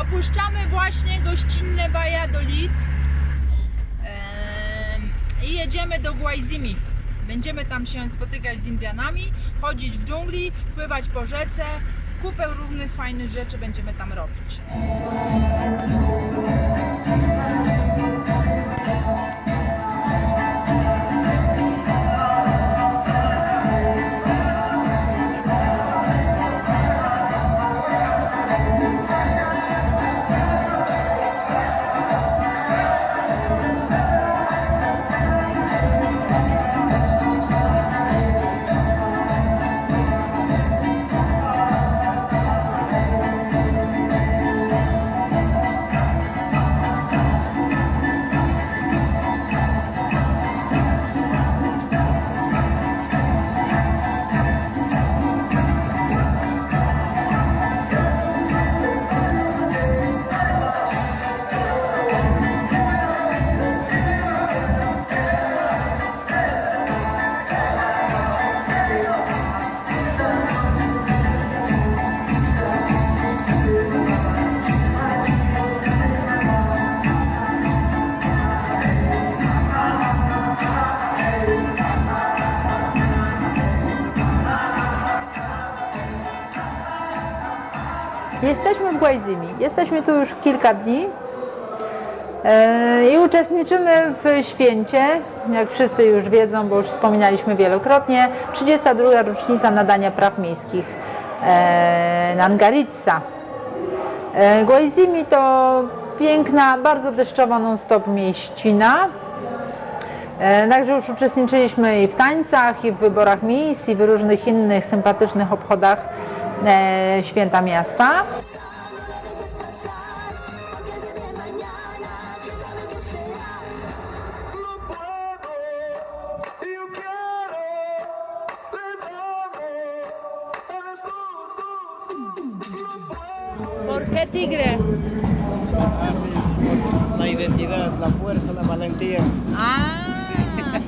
Opuszczamy właśnie gościnne Valladolid i jedziemy do Guayzimi. Będziemy tam się spotykać z Indianami, chodzić w dżungli, pływać po rzece. Kupę różnych fajnych rzeczy będziemy tam robić. Jesteśmy w Guayzimi. Jesteśmy tu już kilka dni e, i uczestniczymy w święcie, jak wszyscy już wiedzą, bo już wspominaliśmy wielokrotnie, 32. rocznica nadania praw miejskich e, Nangaritsa. E, Guayzimi to piękna, bardzo deszczowa non-stop mieścina. E, Także już uczestniczyliśmy i w tańcach, i w wyborach miejsc, i w różnych innych sympatycznych obchodach e, E, święta miasta. ¿Por qué tigre? Ah, sí. La identidad, la fuerza, la valentía. Ah. Sí.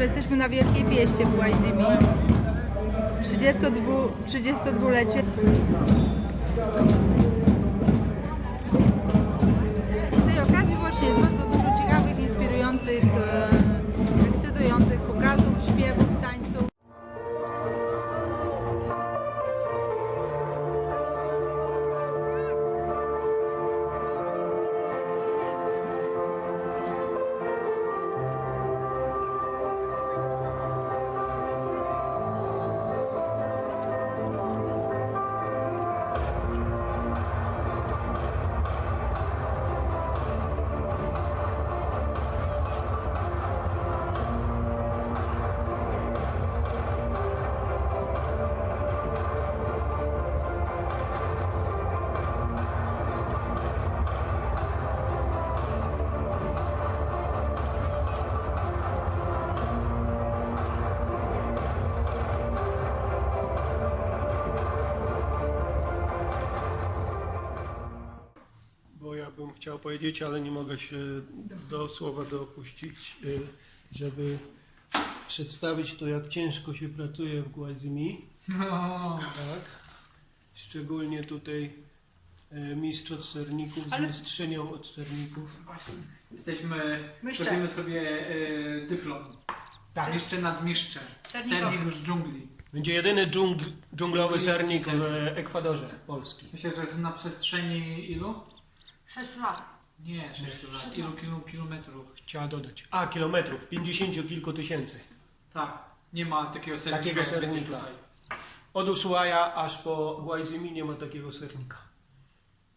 Dobrze, jesteśmy na wielkiej fieście w Guayzimi. 32, 32-lecie. Chciał powiedzieć, ale nie mogę się do słowa dopuścić, y, żeby przedstawić to, jak ciężko się pracuje w Guazimi. Tak. Szczególnie tutaj e, mistrz od serników z Ale- mistrzynią od serników. Jesteśmy, Myszcze. robimy sobie e, dyplom. Tak. Mistrze nad mistrze. Sernikowy. Sernik już z dżungli. Będzie jedyny dżungl, dżunglowy sernik w Ekwadorze Polski. Myślę, że na przestrzeni ilu? 6 lat. Nie, 6 lat. Ilu kilo, kilometrów? Chciała dodać. A, kilometrów, 50 kilku tysięcy. Tak. Nie ma takiego sernika. Takiego jak będzie sernika. Tutaj. Od Ushuaia aż po Guayzimi nie ma takiego sernika.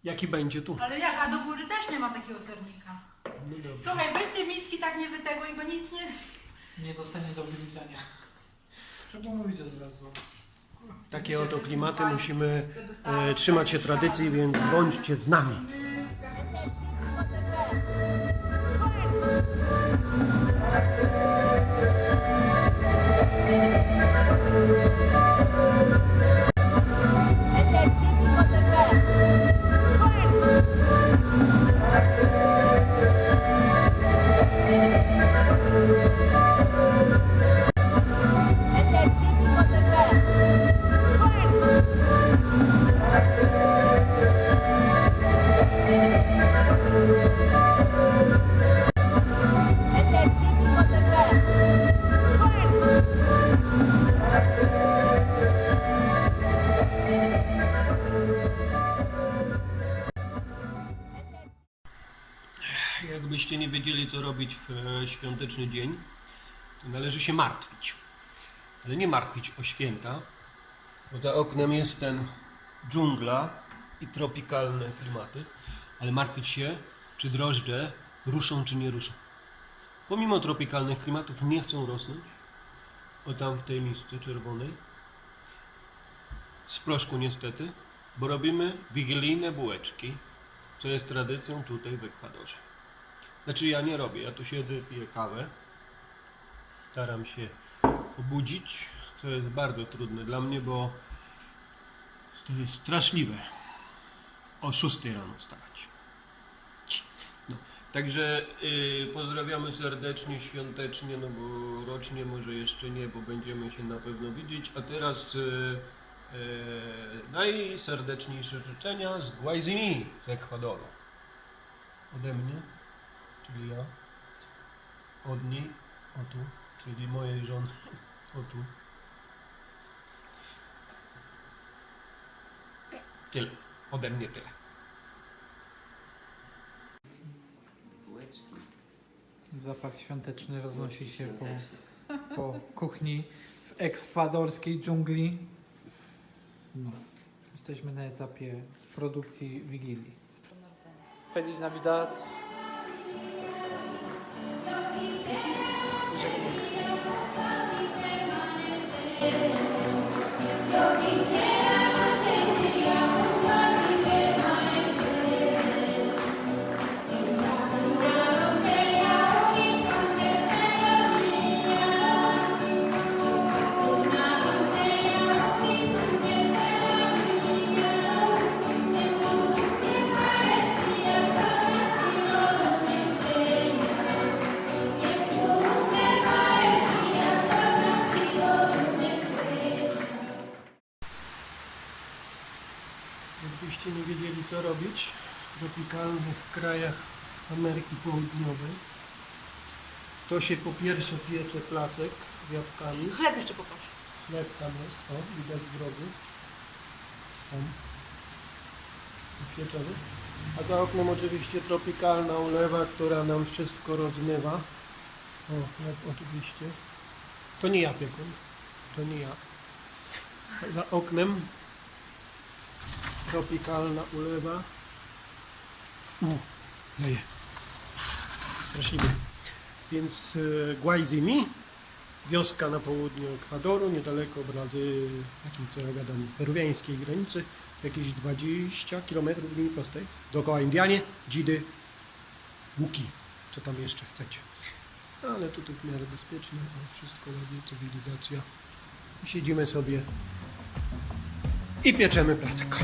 Jaki będzie tu? Ale jak, a do góry też nie ma takiego sernika. No dobrze. Słuchaj, weź te miski tak nie wyteguj, bo nic nie... Nie dostanie do wylizania. Trzeba mówić od razu. Takie oto klimaty musimy e, trzymać się tradycji, więc bądźcie z nami. Robić w e, świąteczny dzień, to należy się martwić. Ale nie martwić o święta, bo za oknem jest ten dżungla i tropikalne klimaty, ale martwić się, czy drożdże ruszą, czy nie ruszą. Pomimo tropikalnych klimatów nie chcą rosnąć, o tam w tej misce czerwonej, z proszku niestety, bo robimy wigilijne bułeczki, co jest tradycją tutaj w Ekwadorze. Znaczy ja nie robię, ja tu siedzę, piję kawę, staram się obudzić, co jest bardzo trudne dla mnie, bo to jest straszliwe o 6 rano wstawać. No, także y, pozdrawiamy serdecznie, świątecznie, no bo rocznie może jeszcze nie, bo będziemy się na pewno widzieć, a teraz y, y, najserdeczniejsze życzenia z Guayzimi z Ekwadoru. Ode mnie, czyli ja, od niej, o tu, czyli mojej żony, o tu. Tyle, ode mnie tyle. Zapach świąteczny roznosi się po, po kuchni w ekwadorskiej dżungli. No. Jesteśmy na etapie produkcji Wigilii. Feliz Navidad. Tropikalnych krajach Ameryki Południowej, to się po pierwsze piecze placek z jabłkami. Chleb jeszcze poproszę. Chleb tam jest, o, widać w rogu. Tam. Pieczony. A za oknem oczywiście tropikalna ulewa, która nam wszystko rozmywa. O, chleb oczywiście. To nie ja piekłem. To nie ja. Za oknem tropikalna ulewa. O, leje. Straszliwie. Więc e, Guayzimi, wioska na południu Ekwadoru, niedaleko Brazy, jakim co ja gadam, peruwiańskiej granicy, jakieś 20 km linii prostej. Dookoła Indianie, Dzidy, Łuki, co tam jeszcze chcecie. Ale tutaj w miarę bezpiecznie, wszystko ładnie, cywilizacja. Siedzimy sobie i pieczemy placek.